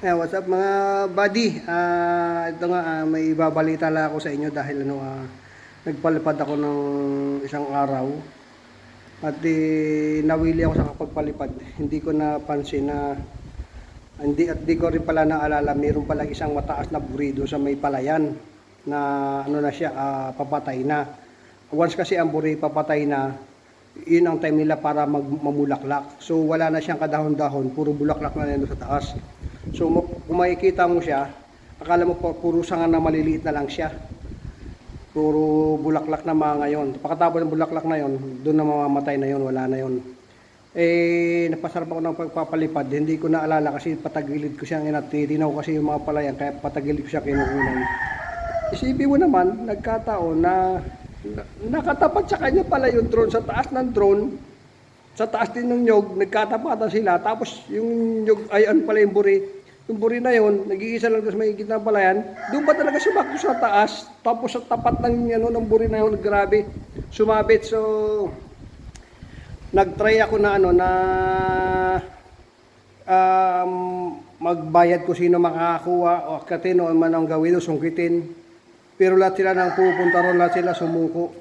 Eh, what's up mga buddy? Ah, ito nga, ah, may ibabalita lang ako sa inyo dahil ano, ah, nagpalipad ako ng isang araw at di nawili ako sa kapagpalipad. Hindi ko napansin na hindi at di ko rin pala naalala mayroon pala isang mataas na burido sa may palayan na ano na siya ah, papatay na. Once kasi ang buri papatay na, yun ang time nila para mag, mamulaklak. So wala na siyang kadahon-dahon, puro bulaklak na nandun sa taas. So kung makikita mo siya, akala mo puro sanga na maliliit na lang siya. Puro bulaklak na mga ngayon. Pagkatapos ng bulaklak na yon, doon na mamamatay na yon, wala na yon. Eh, napasarap ako ng pagpapalipad. Hindi ko naalala kasi patagilid ko siya. Tinatinaw kasi yung mga palayan, kaya patagilid ko siya kinukunan. Isipin mo naman, nagkataon na, na nakatapat sa kanya pala yung drone sa taas ng drone. Sa taas din ng nyog, nagkatapatan sila. Tapos yung nyog, ay ano pala yung buri. Yung buri na yon, nag-iisa lang sa may gitna ng palayan. Doon pa talaga sumakto sa taas. Tapos sa tapat ng, ano, ng buri na yon, grabe, sumabit. So, nagtry ako na ano na um, magbayad ko sino makakakuha o akatin o man ang gawin o sungkitin. Pero lahat sila nang pupunta ron, lahat sila sumuko.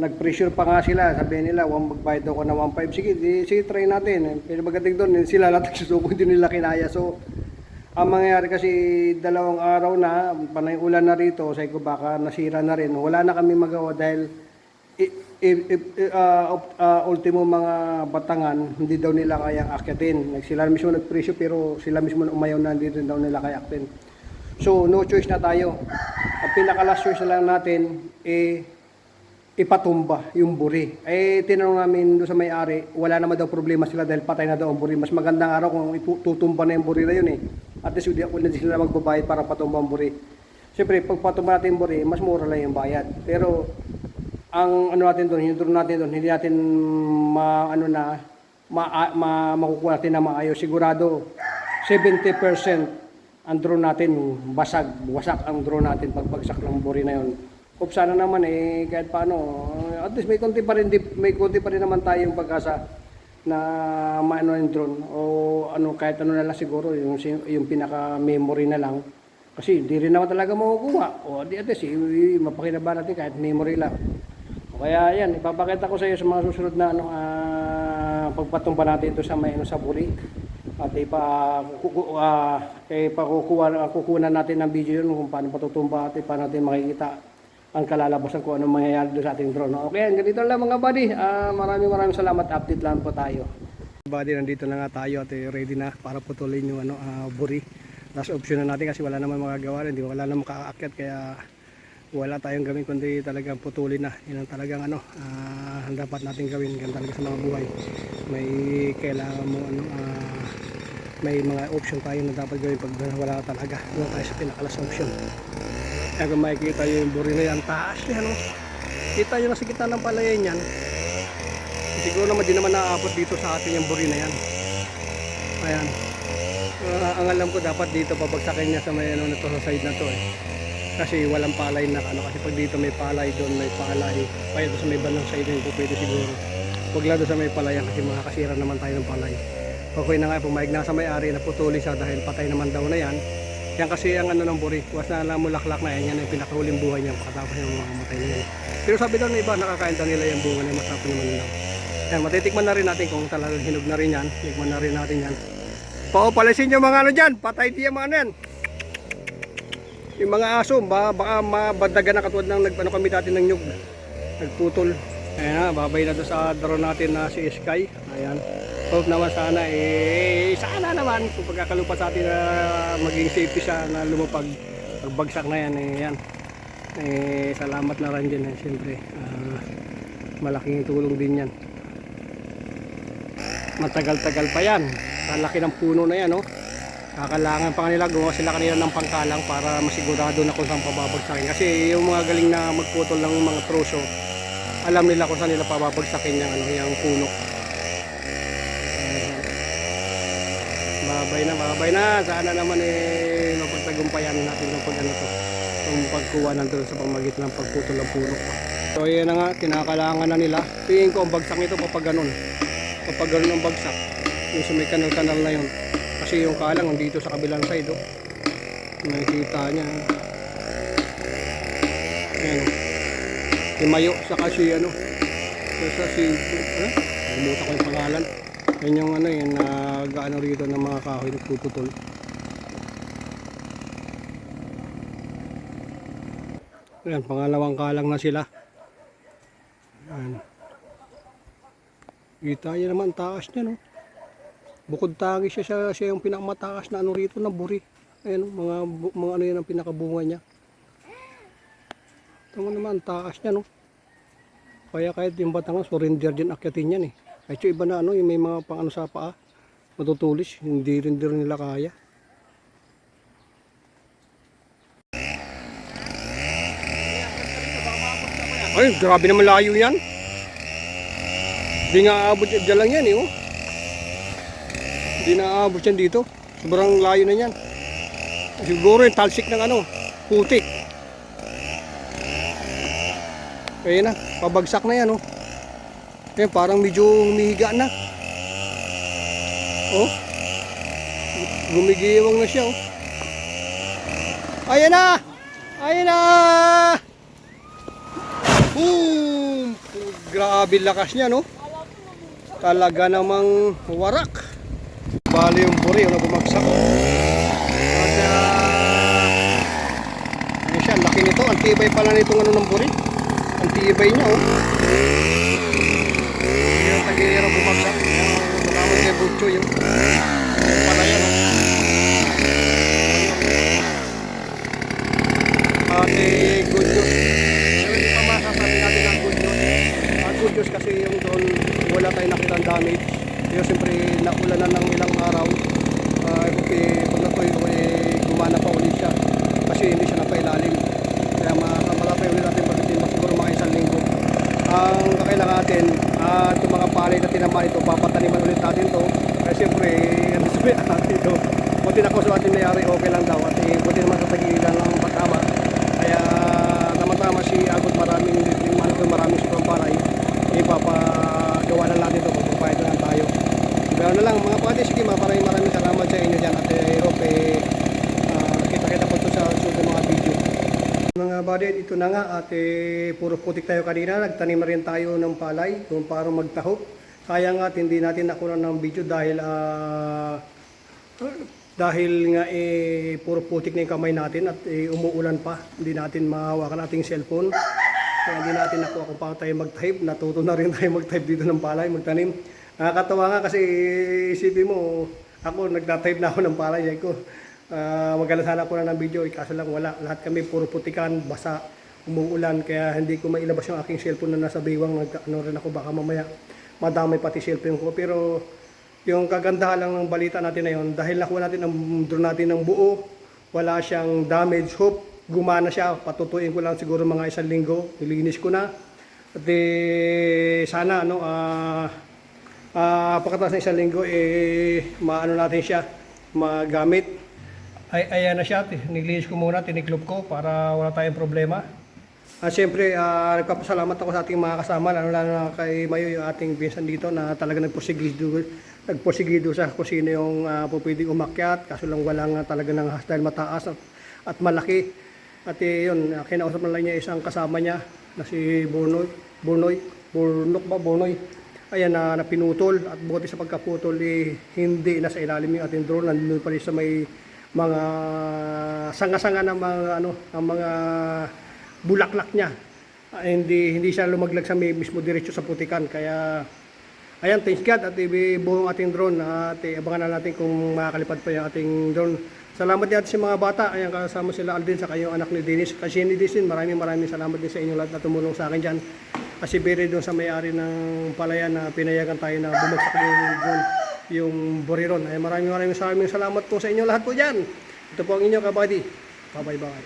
Nag-pressure pa nga sila, sabi nila, "Wag magbayad daw ko na 1.5. Sige, di, sige, try natin. Pero magdating doon, sila lahat nagsusuko, hindi nila kinaya. So, ang mangyayari kasi dalawang araw na, panay ulan na rito, sabi ko baka nasira na rin. Wala na kami magawa dahil i- i- uh, uh, ultimo mga batangan, hindi daw nila kaya akyatin. Sila mismo nag-presyo pero sila mismo umayaw na hindi rin daw nila kaya akyatin. So, no choice na tayo. Ang pinaka-last choice lang natin, eh, ipatumba yung buri. Eh, tinanong namin doon sa may-ari, wala naman daw problema sila dahil patay na daw ang buri. Mas magandang araw kung itutumba na yung buri na yun eh. At least hindi ako na sila magbabayad para patumba ang buri. Siyempre, pag patumba natin yung buri, mas mura lang yung bayad. Pero, ang ano natin doon, drone natin doon, hindi natin ma, ano na, ma, ma, makukuha natin na maayos. Sigurado, 70% ang drone natin basag, wasak ang drone natin pag bagsak ng buri na yon. Hope sana naman eh kahit paano, at least may konti pa rin di- may konti pa rin naman tayong pag-asa na maano yung drone o ano kahit ano na lang siguro yung yung pinaka memory na lang. Kasi hindi rin naman talaga makukuha. O di at least mapakinabangan natin kahit memory lang. O kaya yan ipapakita ko sa iyo sa mga susunod na ano ah, pagpatumba natin ito sa may ano sa buri at ipa uh, ipakukuha kukunan natin ng video yun kung paano patutumba at paano natin makikita ang kalalabasan kung anong mangyayari doon sa ating drone. Okay, ganito lang mga buddy. Ah, maraming maraming salamat. Update lang po tayo. Buddy, nandito na nga tayo at eh, ready na para putulin yung ano, ah, buri. Last option na natin kasi wala naman magagawa. Hindi wala naman makaakyat kaya wala tayong gawin kundi talagang putulin na. Yan ang talagang ano, ang dapat natin gawin. Yan talaga sa mga buhay. May kailangan mo ano, ah, may mga option tayo na dapat gawin pag wala talaga. Doon tayo sa pinakalas option. Kaya kung makikita nyo yung buri na yan, taas yan oh. Kita nyo na sa gitna ng palayan yan. Siguro naman di naman naaabot dito sa atin yung buri na yan. Ayan. Ah, ang alam ko dapat dito babagsakin niya sa may ano na to sa side na to eh. Kasi walang palay na ano kasi pag dito may palay doon may palay. Kaya doon sa may bandang side na pwede siguro. Huwag lang doon sa may palayan kasi makakasira naman tayo ng palay. Okay na nga pumayag na sa may-ari na putuli siya dahil patay naman daw na yan. Yan kasi ang ano ng buri, was na alam mulaklak na yan, yan ang pinakahuling buhay niya pagkatapos yung mga matay na yan. Pero sabi daw ng iba, nakakain daw nila yung bunga na yung masarap naman daw. Yan, matitikman na rin natin kung talagang hinog na rin yan. Tikman na rin natin yan. Paupalisin yung mga ano dyan, patay diyan mga ano yan. Yung mga aso, ba, baka mabadagan na katulad ng nag, ano kami dati ng nyug. Nagputol. Ayan na, babay na doon sa drone natin na si Sky. Ayan. Hope naman sana, eh, sana naman kung pagkakalupa sa atin na maging safety siya na lumapag. Pagbagsak na yan, eh, yan. Eh, salamat na rin dyan, eh, siyempre. Ah, malaking tulong din yan. Matagal-tagal pa yan. Kalaki ng puno na yan, no? Kakalangan pa kanila, gumawa sila kanila ng pangkalang para masigurado na kung saan pababagsakin. Kasi yung mga galing na magputol ng mga troso, alam nila kung saan nila pababagsakin yung, ano, yung puno. Babay na, babay na. Sana naman eh mapagtagumpayan natin yung pag ano to. Yung pagkuha ng drone sa pamagitan ng pagputol ng puno. So yan na nga, kinakalangan na nila. Tingin ko ang bagsak nito kapag ganun. Kapag ganun ang bagsak. Yung sa may kanal-kanal na yun. Kasi yung kalang nandito sa kabilang side, oh. Nakikita niya. Ayan, oh. Mayo, saka si ano. Sa si, ano? Bumuta ko yung pangalan. Yan yung ano yun, nag-ano rito ng mga kahoy nagpuputol. Ayan, pangalawang kalang na sila. Ayan. Kita niya naman taas niya, no? Bukod tangi siya, siya, siya yung pinakamataas na ano rito na buri. Ayan, mga, mga ano yan ang pinakabunga niya. Ito naman, taas niya, no? Kaya kahit yung batangas, surrender din akyatin yan, eh. Kahit yung iba na ano, yung may mga pang ano sa paa, matutulis, hindi rin din nila kaya. Ay, grabe naman layo yan. Hindi nga aabot yan. Diyan lang yan eh, oh. Hindi na aabot yan dito. Sobrang layo na yan. Siguro yung talsik ng ano, putik. Kaya na, pabagsak na yan, oh. Ayan, parang medyo humihiga na. Oh. Gumigiwang na siya, oh. Ayan na! Ayan na! Boom! Grabe lakas niya, no? Talaga namang warak. Bali yung buri, yung bumagsak. At, uh, ayun siya, laki nito. Ang pala nitong ano ng buri. Ang tibay niya, oh. Yung tagihirap bumagsak. Yung Malaman kay Butcho yun. Pala yan. Ate, good news. Pero hindi pa masasabi natin ang. Ang good kasi yung doon wala tayong nakitang damage. Yung siyempre naulan na ng ilang araw. Uh, okay, kung na eh, gumana pa ulit siya. Kasi hindi siya napailalim. Kaya makapalapay ulit natin pagdating siguro mga isang linggo. Ang kakailangan natin, ah, itong mga palay na tinamaan ito, papataniman ulit natin to. Kaya siyempre, ano sabi natin ito, buti na ko sa ating nangyari, okay lang daw. At eh, buti naman sa tagilan ng pagkama. Kaya tama-tama si Agot maraming ano to maraming sobrang palay. Ipapagawa na natin ito, magpapayad na lang tayo. Pero na lang mga pwede, sige maraming maraming salamat sa inyo dyan at eh, hope eh, ah, kita-kita po ito sa susunod na mga video. Mga ito na nga at eh, puro putik tayo kanina. Nagtanim na rin tayo ng palay kung paano magtaho. Kaya nga at hindi natin nakuha ng video dahil ah, dahil nga eh, puro putik na yung kamay natin at eh, umuulan pa. Hindi natin mahawakan ating cellphone. Kaya hindi natin nakuha kung paano tayo mag-type. Natuto na rin tayo mag-type dito ng palay, magtanim. Nakakatawa nga kasi isipin mo, ako nagtatype na ako ng palay. Ay ko, uh, maganda sana po na ng video, eh, kaso lang wala. Lahat kami puro putikan, basa, umuulan. Kaya hindi ko mailabas yung aking cellphone na nasa biwang. Nag, ano rin ako, baka mamaya madamay pati cellphone ko. Pero yung kagandahan lang ng balita natin na yun, dahil nakuha natin ang drone natin ng buo, wala siyang damage. Hope gumana siya. Patutuin ko lang siguro mga isang linggo. Nilinis ko na. At eh, sana ano, ah ah pagkatapos ng isang linggo, eh, maano natin siya, magamit. Ay, ayan na siya, nilinis ko muna, tiniklop ko para wala tayong problema. At siyempre, ah, nagpapasalamat ako sa ating mga kasama, lalo lalo na kay Mayo, yung ating pinsan dito na talaga nagposigido, nagposigido sa kung sino yung uh, pwedeng umakyat, kaso lang wala nga talaga ng dahil mataas at, at malaki. At eh, yun, ah, kinausap na lang niya isang kasama niya na si Bunoy, Bunoy, Burnok ba, Bunoy. Ayan na napinutol at buti sa pagkaputol eh, hindi nasa ilalim yung ating drone, nandun pa rin sa may mga sanga-sanga ng mga ano, ang mga bulaklak niya. Ah, hindi hindi siya lumaglag sa may mismo diretso sa putikan kaya ayan thanks God at ibuong ating drone at eh, abangan na natin kung makakalipad pa yung ating drone. Salamat din sa mga bata. Ayan kasama sila Aldin sa kayong anak ni Dennis. Kasi ni Dennis maraming maraming salamat din sa inyo lahat na tumulong sa akin dyan. Kasi bere doon sa may-ari ng palayan na pinayagan tayo na bumagsak yung drone yung buriron. Ay maraming maraming maraming salamat po sa inyo lahat po dyan. Ito po ang inyo kabady. Bye bye bye.